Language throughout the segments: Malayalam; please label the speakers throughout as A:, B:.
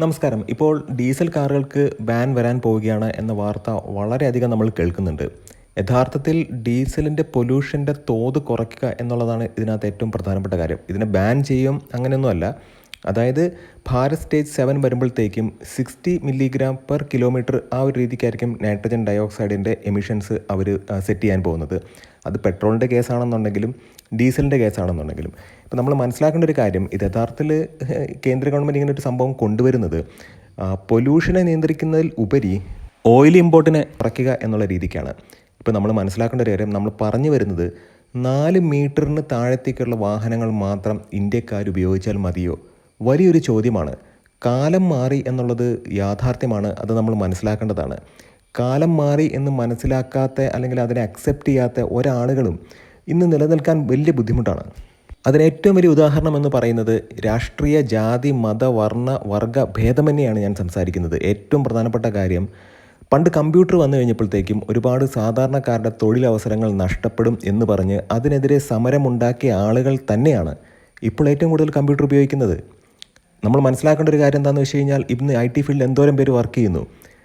A: നമസ്കാരം. ഇപ്പോൾ ഡീസൽ കാറുകൾക്ക് ബാൻ വരാൻ പോവുകയാണ് എന്ന വാർത്ത വളരെയധികം നമ്മൾ കേൾക്കുന്നുണ്ട്. യഥാർത്ഥത്തിൽ ഡീസലിന്റെ പൊല്യൂഷന്റെ തോത് കുറയ്ക്കുക എന്നുള്ളതാണ് ഇതിനകത്ത് ഏറ്റവും പ്രധാനപ്പെട്ട കാര്യം. ഇതിനെ ബാൻ ചെയ്യും അങ്ങനെയൊന്നുമല്ല. അതായത് ഭാരത് സ്റ്റേജ് സെവൻ വരുമ്പോഴത്തേക്കും സിക്സ്റ്റി മില്ലിഗ്രാം പെർ കിലോമീറ്റർ ആ ഒരു രീതിക്കായിരിക്കും നൈട്രജൻ ഡയോക്സൈഡിന്റെ എമിഷൻസ് അവർ സെറ്റ് ചെയ്യാൻ പോകുന്നത്. അത് പെട്രോളിന്റെ കേസാണെന്നുണ്ടെങ്കിലും ഡീസലിന്റെ കേസാണെന്നുണ്ടെങ്കിലും. ഇപ്പം നമ്മൾ മനസ്സിലാക്കേണ്ട ഒരു കാര്യം ഇത് യഥാർത്ഥത്തിൽ കേന്ദ്ര ഗവൺമെന്റ് ഇങ്ങനെ ഒരു സംഭവം കൊണ്ടുവരുന്നത് പൊല്യൂഷനെ നിയന്ത്രിക്കുന്നതിൽ ഉപരി ഓയിൽ ഇമ്പോർട്ടിനെ കുറയ്ക്കുക എന്നുള്ള രീതിക്കാണ്. ഇപ്പോൾ നമ്മൾ മനസ്സിലാക്കേണ്ട ഒരു കാര്യം നമ്മൾ പറഞ്ഞു വരുന്നത് നാല് മീറ്ററിന് താഴത്തേക്കുള്ള വാഹനങ്ങൾ മാത്രം ഇന്ത്യക്കാർ ഉപയോഗിച്ചാൽ മതിയോ? വലിയൊരു ചോദ്യമാണ്. കാലം മാറി എന്നുള്ളത് യാഥാർത്ഥ്യമാണ് അത് നമ്മൾ മനസ്സിലാക്കേണ്ടതാണ്. കാലം മാറി എന്ന് മനസ്സിലാക്കാത്ത അല്ലെങ്കിൽ അതിനെ അക്സെപ്റ്റ് ചെയ്യാത്ത ഒരാളുകളും ഇന്ന് നിലനിൽക്കാൻ വലിയ ബുദ്ധിമുട്ടാണ്. അതിന് ഏറ്റവും വലിയ ഉദാഹരണം എന്ന് പറയുന്നത് രാഷ്ട്രീയ ജാതി മത വർണ വർഗ ഭേദമന്യെയാണ് ഞാൻ സംസാരിക്കുന്നത്. ഏറ്റവും പ്രധാനപ്പെട്ട കാര്യം പണ്ട് കമ്പ്യൂട്ടർ വന്നു കഴിഞ്ഞപ്പോഴത്തേക്കും ഒരുപാട് സാധാരണക്കാരുടെ തൊഴിലവസരങ്ങൾ നഷ്ടപ്പെടും എന്ന് പറഞ്ഞ് അതിനെതിരെ സമരമുണ്ടാക്കിയ ആളുകൾ തന്നെയാണ് ഇപ്പോൾ ഏറ്റവും കൂടുതൽ കമ്പ്യൂട്ടർ ഉപയോഗിക്കുന്നത്. നമ്മൾ മനസ്സിലാക്കേണ്ട ഒരു കാര്യം എന്താണെന്ന് വെച്ച് കഴിഞ്ഞാൽ ഇന്ന് ഐ ടി ഫീൽഡിൽ എന്തോരം പേര് വർക്ക് ചെയ്യുന്നു.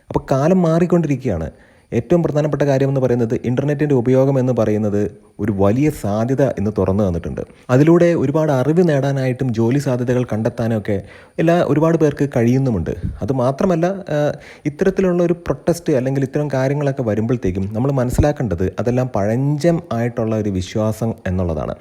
A: അപ്പോൾ കാലം മാറിക്കൊണ്ടിരിക്കുകയാണ്. ഏറ്റവും പ്രധാനപ്പെട്ട കാര്യം എന്ന് പറയുന്നത് ഇന്റർനെറ്റിന്റെ ഉപയോഗം എന്ന് പറയുന്നത് ഒരു വലിയ സാധ്യത ഇന്ന് തുറന്നു തന്നിട്ടുണ്ട്. അതിലൂടെ ഒരുപാട് അറിവ് നേടാനായിട്ടും ജോലി സാധ്യതകൾ കണ്ടെത്താനൊക്കെ എല്ലാ ഒരുപാട് പേർക്ക് കഴിയുന്നുമുണ്ട്. അതുമാത്രമല്ല ഇത്തരത്തിലുള്ള ഒരു പ്രൊട്ടസ്റ്റ് അല്ലെങ്കിൽ ഇത്തരം കാര്യങ്ങളൊക്കെ വരുമ്പോഴത്തേക്കും നമ്മൾ മനസ്സിലാക്കേണ്ടത് അതെല്ലാം പഴഞ്ചം ആയിട്ടുള്ള ഒരു വിശ്വാസം എന്നുള്ളതാണ്.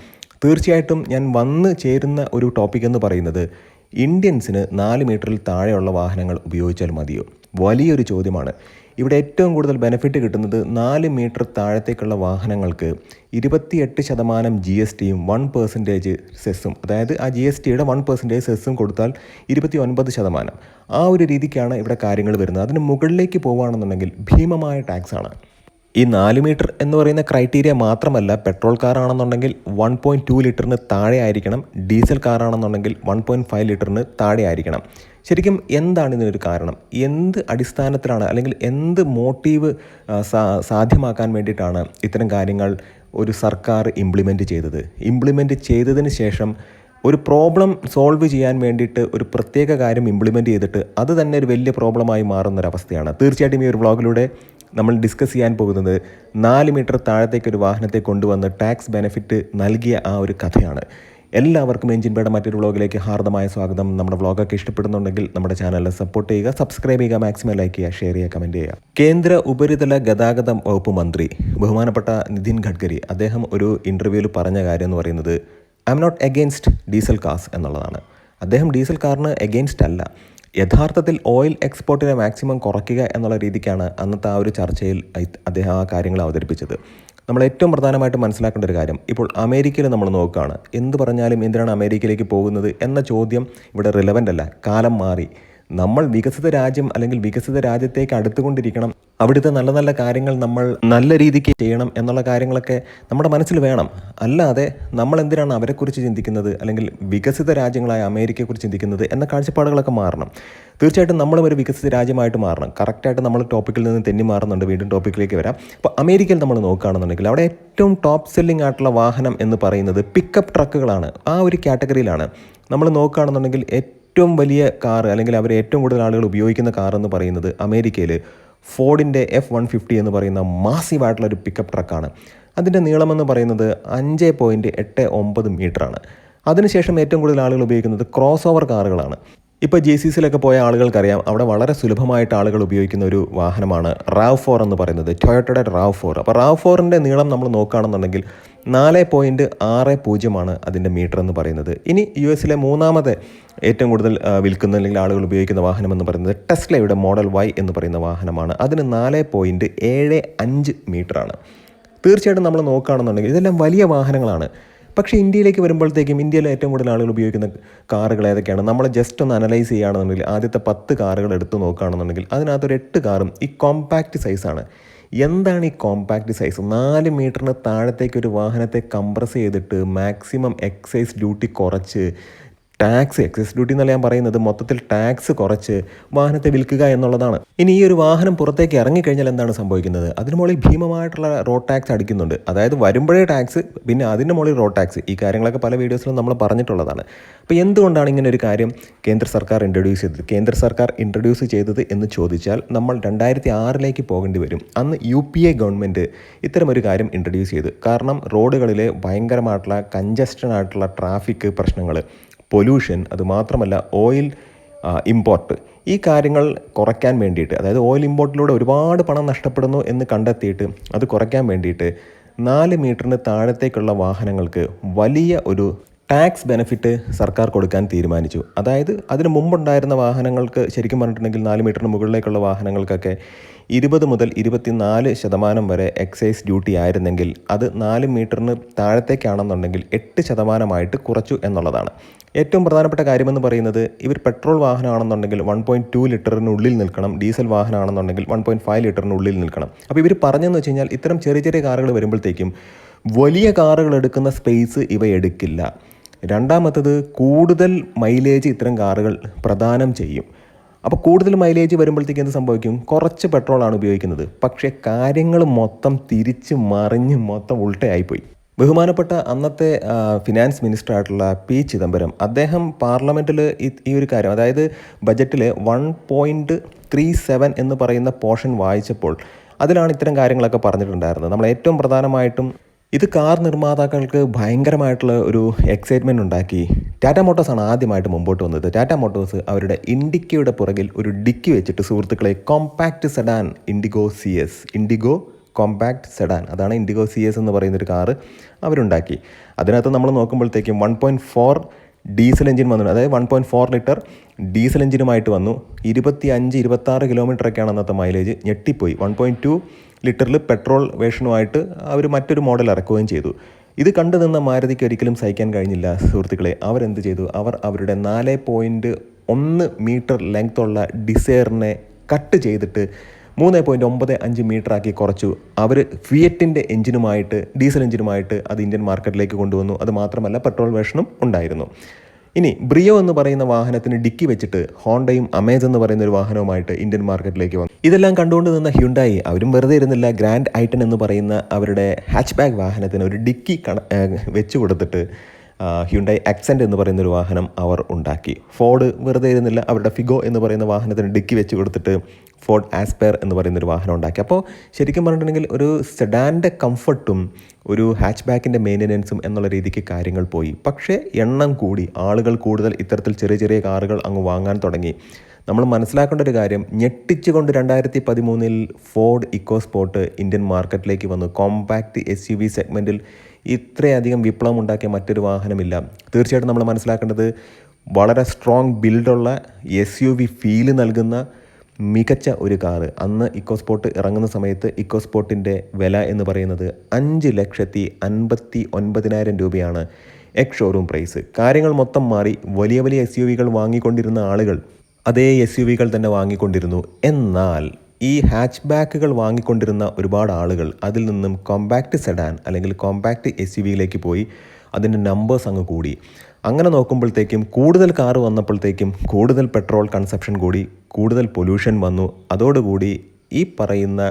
A: തീർച്ചയായിട്ടും ഞാൻ വന്ന് ചേരുന്ന ഒരു ടോപ്പിക് എന്ന് പറയുന്നത് ഇന്ത്യൻസിന് നാല് മീറ്ററിൽ താഴെയുള്ള വാഹനങ്ങൾ ഉപയോഗിച്ചാൽ മതിയോ? വലിയൊരു ചോദ്യമാണ്. ഇവിടെ ഏറ്റവും കൂടുതൽ ബെനിഫിറ്റ് കിട്ടുന്നത് നാല് മീറ്റർ താഴത്തേക്കുള്ള വാഹനങ്ങൾക്ക് ഇരുപത്തിയെട്ട് ശതമാനം ജി എസ് ടിയും വൺ പെർസെന്റേജ് സെസ്സും അതായത് ആ ജി എസ് ടിയുടെ വൺ പെർസെന്റേജ് സെസ്സും കൊടുത്താൽ ഇരുപത്തി ഒൻപത് ശതമാനം. ആ ഒരു രീതിക്കാണ് ഇവിടെ കാര്യങ്ങൾ വരുന്നത്. അതിന് മുകളിലേക്ക് പോവുകയാണെന്നുണ്ടെങ്കിൽ ഭീമമായ ടാക്സാണ് ഈ നാല് മീറ്റർ എന്ന് പറയുന്ന ക്രൈറ്റീരിയ മാത്രമല്ല പെട്രോൾ കാറാണെന്നുണ്ടെങ്കിൽ വൺ പോയിന്റ് ടു ലിറ്ററിന് താഴെ ആയിരിക്കണം ഡീസൽ കാറാണെന്നുണ്ടെങ്കിൽ വൺ പോയിന്റ് ഫൈവ് ലിറ്ററിന് താഴെ ആയിരിക്കണം. ശരിക്കും എന്താണ് ഇതിനൊരു കാരണം? എന്ത് അടിസ്ഥാനത്തിലാണ് അല്ലെങ്കിൽ എന്ത് മോട്ടീവ് സാധ്യമാക്കാൻ വേണ്ടിയിട്ടാണ് ഇത്തരം കാര്യങ്ങൾ ഒരു സർക്കാർ ഇംപ്ലിമെന്റ് ചെയ്തത്? ഇംപ്ലിമെന്റ് ചെയ്തതിന് ശേഷം ഒരു പ്രോബ്ലം സോൾവ് ചെയ്യാൻ വേണ്ടിയിട്ട് ഒരു പ്രത്യേക കാര്യം ഇംപ്ലിമെന്റ് ചെയ്തിട്ട് അത് തന്നെ ഒരു വലിയ പ്രോബ്ലമായി മാറുന്നൊരവസ്ഥയാണ്. തീർച്ചയായിട്ടും ഈ ഒരു വ്ളോഗിലൂടെ നമ്മൾ ഡിസ്കസ് ചെയ്യാൻ പോകുന്നത് നാല് മീറ്റർ താഴത്തേക്ക് ഒരു വാഹനത്തെ കൊണ്ടുവന്ന് ടാക്സ് ബെനിഫിറ്റ് നൽകിയ ആ ഒരു കഥയാണ്. എല്ലാവർക്കും എഞ്ചിൻ പേട മറ്റൊരു വ്ളോഗിലേക്ക് ഹാർദമായ സ്വാഗതം. നമ്മുടെ വ്ളോഗൊക്കെ ഇഷ്ടപ്പെടുന്നുണ്ടെങ്കിൽ നമ്മുടെ ചാനൽ സപ്പോർട്ട് ചെയ്യുക സബ്സ്ക്രൈബ് ചെയ്യുക മാക്സിമം ലൈക്ക് ചെയ്യുക ഷെയർ ചെയ്യുക കമന്റ് ചെയ്യുക. കേന്ദ്ര ഉപരിതല ഗതാഗത വകുപ്പ് മന്ത്രി ബഹുമാനപ്പെട്ട നിതിൻ ഗഡ്കരി അദ്ദേഹം ഒരു ഇന്റർവ്യൂവിൽ പറഞ്ഞ കാര്യം എന്ന് പറയുന്നത് I am not against diesel cars എന്നുള്ളതാണ്. അദ്ദേഹം ഡീസൽ കാറിന് എഗെയിൻസ്റ്റ് അല്ല. യഥാർത്ഥത്തിൽ ഓയിൽ എക്സ്പോർട്ടിനെ മാക്സിമം കുറയ്ക്കുക എന്നുള്ള രീതിക്കാണ് അന്നത്തെ ആ ഒരു ചർച്ചയിൽ അദ്ദേഹം ആ കാര്യങ്ങൾ അവതരിപ്പിച്ചത്. നമ്മൾ ഏറ്റവും പ്രധാനമായിട്ട് മനസ്സിലാക്കേണ്ട ഒരു കാര്യം ഇപ്പോൾ അമേരിക്കയിൽ നമ്മൾ നോക്കുകയാണ്. എന്ത് പറഞ്ഞാലും എന്തിനാണ് അമേരിക്കയിലേക്ക് പോകുന്നത് എന്ന ചോദ്യം ഇവിടെ റിലവന്റ് അല്ല. കാലം മാറി. നമ്മൾ വികസിത രാജ്യം അല്ലെങ്കിൽ വികസിത രാജ്യത്തേക്ക് അടുത്തുകൊണ്ടിരിക്കണം. അവിടുത്തെ നല്ല നല്ല കാര്യങ്ങൾ നമ്മൾ നല്ല രീതിക്ക് ചെയ്യണം എന്നുള്ള കാര്യങ്ങളൊക്കെ നമ്മുടെ മനസ്സിൽ വേണം. അല്ലാതെ നമ്മൾ എന്തിനാണ് അവരെക്കുറിച്ച് ചിന്തിക്കുന്നത്? അല്ലെങ്കിൽ വികസിത രാജ്യങ്ങളായ അമേരിക്കയെക്കുറിച്ച് ചിന്തിക്കുന്നത് എന്ന കാഴ്ചപ്പാടുകളൊക്കെ മാറണം. തീർച്ചയായിട്ടും നമ്മളും ഒരു വികസിത രാജ്യമായിട്ട് മാറണം. കറക്റ്റായിട്ട് നമ്മൾ ടോപ്പിക്കിൽ നിന്ന് തെന്നി മാറുന്നുണ്ട്. വീണ്ടും ടോപ്പിക്കിലേക്ക് വരാം. അപ്പോൾ അമേരിക്കയിൽ നമ്മൾ നോക്കുകയാണെന്നുണ്ടെങ്കിൽ അവിടെ ഏറ്റവും ടോപ്പ് സെല്ലിംഗ് ആയിട്ടുള്ള വാഹനം എന്ന് പറയുന്നത് പിക്കപ്പ് ട്രക്കുകളാണ് ആ ഒരു കാറ്റഗറിയിലാണ് നമ്മൾ നോക്കുകയാണെന്നുണ്ടെങ്കിൽ വലിയ കാർ അല്ലെങ്കിൽ അവർ ഏറ്റവും കൂടുതൽ ആളുകൾ ഉപയോഗിക്കുന്ന കാർ എന്ന് പറയുന്നത് അമേരിക്കയിൽ ഫോർഡിന്റെ എഫ് വൺ ഫിഫ്റ്റി എന്ന് പറയുന്ന മാസീവായിട്ടുള്ളൊരു പിക്കപ്പ് ട്രക്കാണ്. അതിന്റെ നീളമെന്ന് പറയുന്നത് അഞ്ച് പോയിന്റ് എട്ട് ഒമ്പത് മീറ്ററാണ്. അതിനുശേഷം ഏറ്റവും കൂടുതൽ ആളുകൾ ഉപയോഗിക്കുന്നത് ക്രോസ് ഓവർ കാറുകളാണ്. ഇപ്പോൾ ജെ സി സിയിലൊക്കെ പോയ ആളുകൾക്കറിയാം അവിടെ വളരെ സുലഭമായിട്ട് ആളുകൾ ഉപയോഗിക്കുന്ന ഒരു വാഹനമാണ് റാവ് ഫോർ എന്ന് പറയുന്നത് ടൊയോട്ടയുടെ റാവ് ഫോർ. അപ്പോൾ റാവ് ഫോറിന്റെ നീളം നമ്മൾ നോക്കുകയാണെന്നുണ്ടെങ്കിൽ നാല് പോയിന്റ് ആറ് പൂജ്യമാണ് അതിന്റെ മീറ്റർ എന്ന് പറയുന്നത്. ഇനി യു എസിലെ മൂന്നാമത്തെ ഏറ്റവും കൂടുതൽ വിൽക്കുന്ന അല്ലെങ്കിൽ ആളുകൾ ഉപയോഗിക്കുന്ന വാഹനം എന്ന് പറയുന്നത് ടെസ്ലയുടെ മോഡൽ വൈ എന്ന് പറയുന്ന വാഹനമാണ്. അതിന് നാല് പോയിന്റ് ഏഴ് അഞ്ച് മീറ്ററാണ്. തീർച്ചയായിട്ടും നമ്മൾ നോക്കുകയാണെന്നുണ്ടെങ്കിൽ ഇതെല്ലാം വലിയ വാഹനങ്ങളാണ്. പക്ഷേ ഇന്ത്യയിലേക്ക് വരുമ്പോഴത്തേക്കും ഇന്ത്യയിൽ ഏറ്റവും കൂടുതൽ ആളുകൾ ഉപയോഗിക്കുന്ന കാറുകൾ ഏതൊക്കെയാണ്? നമ്മൾ ജസ്റ്റ് ഒന്ന് അനലൈസ് ചെയ്യുകയാണെന്നുണ്ടെങ്കിൽ ആദ്യത്തെ പത്ത് കാറുകൾ എടുത്ത് നോക്കുകയാണെന്നുണ്ടെങ്കിൽ അതിനകത്തൊരു എട്ട് കാറും ഈ കോമ്പാക്റ്റ് സൈസാണ് എന്താണ് ഈ കോമ്പാക്റ്റ് സൈസ് നാല് മീറ്ററിന് താഴത്തേക്ക് ഒരു വാഹനത്തെ കംപ്രസ് ചെയ്തിട്ട് മാക്സിമം എക്സൈസ് ഡ്യൂട്ടി കുറച്ച് ടാക്സ് എക്സൈസ് ഡ്യൂട്ടി എന്നല്ല ഞാൻ പറയുന്നത്. മൊത്തത്തിൽ ടാക്സ് കുറച്ച് വാഹനത്തെ വിൽക്കുക എന്നുള്ളതാണ്. ഇനി ഈ ഒരു വാഹനം പുറത്തേക്ക് ഇറങ്ങിക്കഴിഞ്ഞാൽ എന്താണ് സംഭവിക്കുന്നത്? അതിന് മുകളിൽ ഭീമമായിട്ടുള്ള റോഡ് ടാക്സ് അടിക്കുന്നുണ്ട്. അതായത് വരുമ്പോഴേ ടാക്സ് പിന്നെ അതിന്റെ മുകളിൽ റോഡ് ടാക്സ് ഈ കാര്യങ്ങളൊക്കെ പല വീഡിയോസിലും നമ്മൾ പറഞ്ഞിട്ടുള്ളതാണ്. അപ്പോൾ എന്തുകൊണ്ടാണ് ഇങ്ങനെ ഒരു കാര്യം കേന്ദ്ര സർക്കാർ ഇൻട്രൊഡ്യൂസ് ചെയ്തത്? കേന്ദ്ര സർക്കാർ ഇൻട്രൊഡ്യൂസ് ചെയ്തത് എന്ന് ചോദിച്ചാൽ നമ്മൾ രണ്ടായിരത്തി ആറിലേക്ക് പോകേണ്ടി വരും. അന്ന് യു പി എ ഗവൺമെന്റ് ഇത്തരമൊരു കാര്യം ഇൻട്രൊഡ്യൂസ് ചെയ്തു. കാരണം റോഡുകളിലെ ഭയങ്കരമായിട്ടുള്ള കഞ്ചസ്റ്റഡ് ആയിട്ടുള്ള ട്രാഫിക് പ്രശ്നങ്ങൾ പൊല്യൂഷൻ അതുമാത്രമല്ല ഓയിൽ ഇമ്പോർട്ട്. ഈ കാര്യങ്ങൾ കുറയ്ക്കാൻ വേണ്ടിയിട്ട് അതായത് ഓയിൽ ഇമ്പോർട്ടിലൂടെ ഒരുപാട് പണം നഷ്ടപ്പെടുന്നു എന്ന് കണ്ടെത്തിയിട്ട് അത് കുറയ്ക്കാൻ വേണ്ടിയിട്ട് നാല് മീറ്ററിന് താഴത്തേക്കുള്ള വാഹനങ്ങൾക്ക് വലിയ ഒരു ടാക്സ് ബെനിഫിറ്റ് സർക്കാർ കൊടുക്കാൻ തീരുമാനിച്ചു. അതായത് അതിന് മുമ്പുണ്ടായിരുന്ന വാഹനങ്ങൾക്ക് ശരിക്കും പറഞ്ഞിട്ടുണ്ടെങ്കിൽ നാല് മീറ്ററിന് മുകളിലേക്കുള്ള വാഹനങ്ങൾക്കൊക്കെ ഇരുപത് മുതൽ ഇരുപത്തിനാല് ശതമാനം വരെ എക്സൈസ് ഡ്യൂട്ടി ആയിരുന്നെങ്കിൽ അത് നാല് മീറ്ററിന് താഴത്തേക്കാണെന്നുണ്ടെങ്കിൽ എട്ട് ശതമാനമായിട്ട് കുറച്ചു എന്നുള്ളതാണ്. ഏറ്റവും പ്രധാനപ്പെട്ട കാര്യമെന്ന് പറയുന്നത് ഇവർ പെട്രോൾ വാഹനമാണെന്നുണ്ടെങ്കിൽ വൺ പോയിന്റ് ടു ലിറ്ററിനുള്ളിൽ നിൽക്കണം ഡീസൽ വാഹനമാണെന്നുണ്ടെങ്കിൽ വൺ പോയിന്റ് ഫൈവ് ലിറ്ററിനുള്ളിൽ നിൽക്കണം. അപ്പോൾ ഇവർ പറഞ്ഞതെന്ന് വെച്ച് കഴിഞ്ഞാൽ ഇത്തരം ചെറിയ ചെറിയ കാറുകൾ വരുമ്പോഴത്തേക്കും വലിയ കാറുകൾ എടുക്കുന്ന സ്പേസ് ഇവ എടുക്കില്ല. രണ്ടാമത്തത് കൂടുതൽ മൈലേജ് ഇത്തരം കാറുകൾ പ്രദാനം ചെയ്യും. അപ്പോൾ കൂടുതൽ മൈലേജ് വരുമ്പോഴത്തേക്ക് എന്ത് സംഭവിക്കും? കുറച്ച് പെട്രോളാണ് ഉപയോഗിക്കുന്നത്. പക്ഷേ കാര്യങ്ങൾ മൊത്തം തിരിച്ച് മറിഞ്ഞ് മൊത്തം ഉൾട്ടയായിപ്പോയി. ബഹുമാനപ്പെട്ട അന്നത്തെ ഫിനാൻസ് മിനിസ്റ്റർ ആയിട്ടുള്ള പി. ചിദംബരം അദ്ദേഹം പാർലമെന്റിൽ ഈ ഒരു കാര്യം അതായത് ബജറ്റിൽ വൺ പോയിന്റ് ത്രീ സെവൻ എന്ന് പറയുന്ന പോർഷൻ വായിച്ചപ്പോൾ അതിലാണ് ഇത്തരം കാര്യങ്ങളൊക്കെ പറഞ്ഞിട്ടുണ്ടായിരുന്നത്. നമ്മൾ ഏറ്റവും പ്രധാനമായിട്ടും ഇത് കാർ നിർമ്മാതാക്കൾക്ക് ഭയങ്കരമായിട്ടുള്ള ഒരു എക്സൈറ്റ്മെന്റ് ഉണ്ടാക്കി. ടാറ്റ ആണ് ആദ്യമായിട്ട് മുമ്പോട്ട് വന്നത്. ടാറ്റ മോട്ടോഴ്സ് അവരുടെ ഇൻഡിക്കയുടെ പുറകിൽ ഒരു ഡിക്കി വെച്ചിട്ട് സുഹൃത്തുക്കളെ compact sedan Indigo C S Indigo compact sedan അതാണ് ഇൻഡിഗോ സി എസ് എന്ന് പറയുന്നൊരു കാറ് അവരുണ്ടാക്കി. അതിനകത്ത് നമ്മൾ നോക്കുമ്പോഴത്തേക്കും one point four diesel engine വന്നു. അതായത് one point four litre diesel എഞ്ചിനുമായിട്ട് വന്നു. ഇരുപത്തി അഞ്ച് ഇരുപത്താറ് കിലോമീറ്ററൊക്കെയാണ് അന്നത്തെ മൈലേജ്. ഞെട്ടിപ്പോയി. വൺ പോയിന്റ് ടു ലിറ്ററിൽ പെട്രോൾ വേഷനുമായിട്ട് അവർ മറ്റൊരു മോഡൽ ഇറക്കുകയും ചെയ്തു. ഇത് കണ്ടു നിന്ന മാരുതിക്ക് ഒരിക്കലും സഹിക്കാൻ കഴിഞ്ഞില്ല സുഹൃത്തുക്കളെ. അവരെന്ത് ചെയ്തു? അവർ അവരുടെ നാല് പോയിന്റ് ഒന്ന് മീറ്റർ ലെങ്ത്തുള്ള ഡിസയറിനെ കട്ട് ചെയ്തിട്ട് മൂന്ന് പോയിന്റ് ഒമ്പത് അഞ്ച് മീറ്റർ ആക്കി കുറച്ചു. അവർ ഫിയറ്റിന്റെ എഞ്ചിനുമായിട്ട് ഡീസൽ എഞ്ചിനുമായിട്ട് അത് ഇന്ത്യൻ മാർക്കറ്റിലേക്ക് കൊണ്ടുവന്നു. അത് മാത്രമല്ല പെട്രോൾ വേർഷനും ഉണ്ടായിരുന്നു. ഇനി ബ്രിയോ എന്ന് പറയുന്ന വാഹനത്തിന് ഡിക്കി വെച്ചിട്ട് ഹോണ്ടയും അമേസ് എന്ന് പറയുന്ന ഒരു വാഹനവുമായിട്ട് ഇന്ത്യൻ മാർക്കറ്റിലേക്ക് വന്നു. ഇതെല്ലാം കണ്ടുകൊണ്ട് നിന്ന ഹ്യുണ്ടായി. അവരും വെറുതെ ഇരുന്നില്ല. ഗ്രാൻഡ് ഐറ്റൻ എന്ന് പറയുന്ന അവരുടെ ഹാച്ച് ബാഗ് വാഹനത്തിന് ഒരു ഡിക്കി വെച്ച് കൊടുത്തിട്ട് ഹ്യുണ്ടായി ആക്സെന്റ് എന്ന് പറയുന്ന ഒരു വാഹനം അവർ ഉണ്ടാക്കി. ഫോർഡ് വെറുതെ ഇരുന്നില്ല അവരുടെ ഫിഗോ എന്ന് പറയുന്ന വാഹനത്തിന് ഡിക്കി വെച്ച് കൊടുത്തിട്ട് ഫോർഡ് ആസ്പെയർ എന്ന് പറയുന്ന ഒരു വാഹനം ഉണ്ടാക്കി. അപ്പോൾ ശരിക്കും പറഞ്ഞിട്ടുണ്ടെങ്കിൽ ഒരു സെഡാന്റെ കംഫർട്ടും ഒരു ഹാച്ച് ബാക്കിന്റെ മെയിന്റനൻസും എന്നുള്ള രീതിക്ക് കാര്യങ്ങൾ പോയി. പക്ഷേ എണ്ണം കൂടി ആളുകൾ കൂടുതൽ ഇത്തരത്തിൽ ചെറിയ ചെറിയ കാറുകൾ അങ്ങ് വാങ്ങാൻ തുടങ്ങി. നമ്മൾ മനസ്സിലാക്കേണ്ട ഒരു കാര്യം ഞെട്ടിച്ചുകൊണ്ട് രണ്ടായിരത്തി പതിമൂന്നിൽ ഫോർഡ് ഇക്കോസ്പോർട്ട് ഇന്ത്യൻ മാർക്കറ്റിലേക്ക് വന്നു. കോമ്പാക്റ്റ് എസ് യു വി സെഗ്മെന്റിൽ ഇത്രയധികം വിപ്ലവം ഉണ്ടാക്കിയ മറ്റൊരു വാഹനമില്ല. തീർച്ചയായിട്ടും നമ്മൾ മനസ്സിലാക്കേണ്ടത് വളരെ സ്ട്രോങ് ബിൽഡുള്ള എസ് യു വി ഫീൽ നൽകുന്ന മികച്ച ഒരു കാറ്. അന്ന് ഇക്കോസ്പോർട്ട് ഇറങ്ങുന്ന സമയത്ത് ഇക്കോസ്പോർട്ടിന്റെ വില എന്ന് പറയുന്നത് അഞ്ച് ലക്ഷത്തി അൻപത്തി ഒൻപതിനായിരം രൂപയാണ് എക്സ് ഷോറൂം പ്രൈസ് കാര്യങ്ങൾ മൊത്തം മാറി വലിയ വലിയ എസ് യു വികൾ വാങ്ങിക്കൊണ്ടിരുന്ന ആളുകൾ അതേ എസ് യു വികൾ തന്നെ വാങ്ങിക്കൊണ്ടിരുന്നു. എന്നാൽ ഈ ഹാച്ച് ബാക്കുകൾ വാങ്ങിക്കൊണ്ടിരുന്ന ഒരുപാട് ആളുകൾ അതിൽ നിന്നും കോമ്പാക്റ്റ് സെഡാൻ അല്ലെങ്കിൽ കോമ്പാക്റ്റ് എസ് യു വിയിലേക്ക് പോയി അതിന്റെ നമ്പേഴ്സ് അങ്ങ് കൂടി. അങ്ങനെ നോക്കുമ്പോഴത്തേക്കും കൂടുതൽ കാർ വന്നപ്പോഴത്തേക്കും കൂടുതൽ പെട്രോൾ കൺസപ്ഷൻ കൂടി കൂടുതൽ പൊല്യൂഷൻ വന്നു. അതോടുകൂടി ഈ പറയുന്ന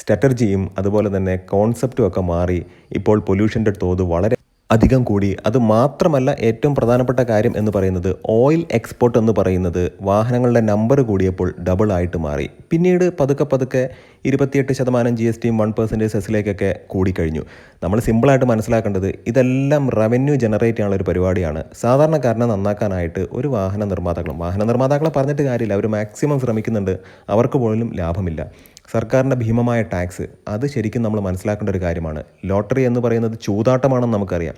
A: സ്ട്രാറ്റജിയും അതുപോലെ തന്നെ കോൺസെപ്റ്റും ഒക്കെ മാറി. ഇപ്പോൾ പൊല്യൂഷന്റെ തോത് വളരെ അധികം കൂടി. അത് മാത്രമല്ല ഏറ്റവും പ്രധാനപ്പെട്ട കാര്യം എന്ന് പറയുന്നത് ഓയിൽ എക്സ്പോർട്ട് എന്ന് പറയുന്നത് വാഹനങ്ങളുടെ നമ്പർ കൂടിയപ്പോൾ ഡബിൾ ആയിട്ട് മാറി. പിന്നീട് പതുക്കെ പതുക്കെ ഇരുപത്തിയെട്ട് ശതമാനം ജി എസ് ടിയും വൺ പെർസെന്റേജ് സെസ്സിലേക്കൊക്കെ കൂടിക്കഴിഞ്ഞു. നമ്മൾ സിമ്പിളായിട്ട് മനസ്സിലാക്കേണ്ടത് ഇതെല്ലാം റവന്യൂ ജനറേറ്റ് ചെയ്യാനുള്ള ഒരു പരിപാടിയാണ്. സാധാരണക്കാരനെ നന്നാക്കാനായിട്ട് ഒരു വാഹന നിർമ്മാതാക്കളും വാഹന നിർമ്മാതാക്കളെ പറഞ്ഞിട്ട് കാര്യമില്ല. അവർ മാക്സിമം ശ്രമിക്കുന്നുണ്ട്. അവർക്ക് പോലും ലാഭമില്ല. സർക്കാരിന്റെ ഭീമമായ ടാക്സ് അത് ശരിക്കും നമ്മൾ മനസ്സിലാക്കേണ്ട ഒരു കാര്യമാണ്. ലോട്ടറി എന്ന് പറയുന്നത് ചൂതാട്ടമാണെന്ന് നമുക്കറിയാം.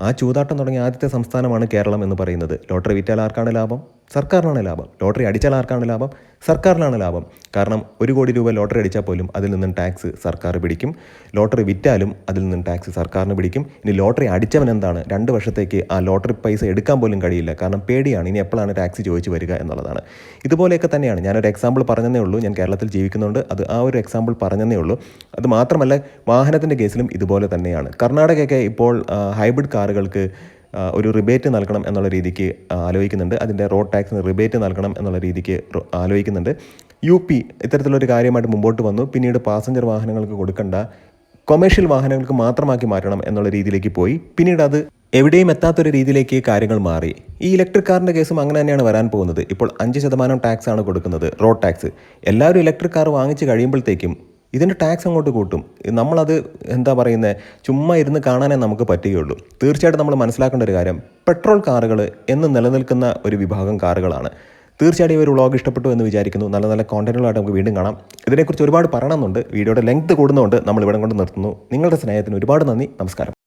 A: ആ ചൂതാട്ടം തുടങ്ങിയ ആദ്യത്തെ സംസ്ഥാനമാണ് കേരളം എന്ന് പറയുന്നത്. ലോട്ടറി വിറ്റാൽ ആർക്കാണ് ലാഭം? സർക്കാരിനാണ് ലാഭം. ലോട്ടറി അടിച്ചാൽ ആർക്കാണ് ലാഭം? സർക്കാരിനാണ് ലാഭം. കാരണം ഒരു കോടി രൂപ ലോട്ടറി അടിച്ചാൽ പോലും അതിൽ നിന്നും ടാക്സ് സർക്കാർ പിടിക്കും. ലോട്ടറി വിറ്റാലും അതിൽ നിന്നും ടാക്സ് സർക്കാരിന് പിടിക്കും. ഇനി ലോട്ടറി അടിച്ചവൻ എന്താണ്? രണ്ട് വർഷത്തേക്ക് ആ ലോട്ടറി പൈസ എടുക്കാൻ പോലും കഴിയില്ല. കാരണം പേടിയാണ്. ഇനി എപ്പോഴാണ് ടാക്സ് ചോദിച്ചു വരിക എന്നുള്ളതാണ്. ഇതുപോലെയൊക്കെ തന്നെയാണ്. ഞാനൊരു എക്സാമ്പിൾ പറഞ്ഞതേ ഉള്ളൂ. ഞാൻ കേരളത്തിൽ ജീവിക്കുന്നുണ്ട്. അത് ആ ഒരു എക്സാമ്പിൾ പറഞ്ഞതേ ഉള്ളൂ. അത് മാത്രമല്ല വാഹനത്തിന്റെ കേസിലും ഇതുപോലെ തന്നെയാണ്. കർണാടകയൊക്കെ ഇപ്പോൾ ഹൈബ്രിഡ് കാറുകൾക്ക് ഒരു റിബേറ്റ് നൽകണം എന്നുള്ള രീതിക്ക് ആലോചിക്കുന്നുണ്ട്. അതിന്റെ റോഡ് ടാക്സിന് റിബേറ്റ് നൽകണം എന്നുള്ള രീതിക്ക് ആലോചിക്കുന്നുണ്ട്. യു പി ഇത്തരത്തിലൊരു കാര്യമായിട്ട് മുമ്പോട്ട് വന്നു. പിന്നീട് പാസഞ്ചർ വാഹനങ്ങൾക്ക് കൊടുക്കേണ്ട. കൊമേഴ്ഷ്യൽ വാഹനങ്ങൾക്ക് മാത്രമാക്കി മാറ്റണം എന്നുള്ള രീതിയിലേക്ക് പോയി. പിന്നീട് അത് എവിടെയും എത്താത്തൊരു രീതിയിലേക്ക് കാര്യങ്ങൾ മാറി. ഈ ഇലക്ട്രിക് കാറിന്റെ കേസും അങ്ങനെ തന്നെയാണ് വരാൻ പോകുന്നത്. ഇപ്പോൾ അഞ്ച് ശതമാനം ടാക്സ് ആണ് കൊടുക്കുന്നത് റോഡ് ടാക്സ്. എല്ലാവരും ഇലക്ട്രിക് കാർ വാങ്ങിച്ച് കഴിയുമ്പോഴത്തേക്കും ഇതിന്റെ ടാക്സ് അങ്ങോട്ട് കൂട്ടും. നമ്മളത് എന്താ പറയുന്നത് ചുമ്മാ ഇരുന്ന് കാണാനേ നമുക്ക് പറ്റുകയുള്ളൂ. തീർച്ചയായിട്ടും നമ്മൾ മനസ്സിലാക്കേണ്ട ഒരു കാര്യം പെട്രോൾ കാറുകൾ എന്ന് നിലനിൽക്കുന്ന ഒരു വിഭാഗം കാറുകളാണ്. തീർച്ചയായിട്ടും ഒരു വ്ളോഗ് ഇഷ്ടപ്പെട്ടു എന്ന് വിചാരിക്കുന്നു. നല്ല നല്ല കോണ്ടന്റുകളായിട്ട് നമുക്ക് വീണ്ടും കാണാം. ഇതിനെക്കുറിച്ച് ഒരുപാട് പറയണമെന്നുണ്ട്. വീഡിയോയുടെ ലെങ്ത് കൂടുന്നതുകൊണ്ട് നമ്മൾ ഇവിടെ കൊണ്ട് നിർത്തുന്നു. നിങ്ങളുടെ സ്നേഹത്തിന് ഒരുപാട് നന്ദി. നമസ്കാരം.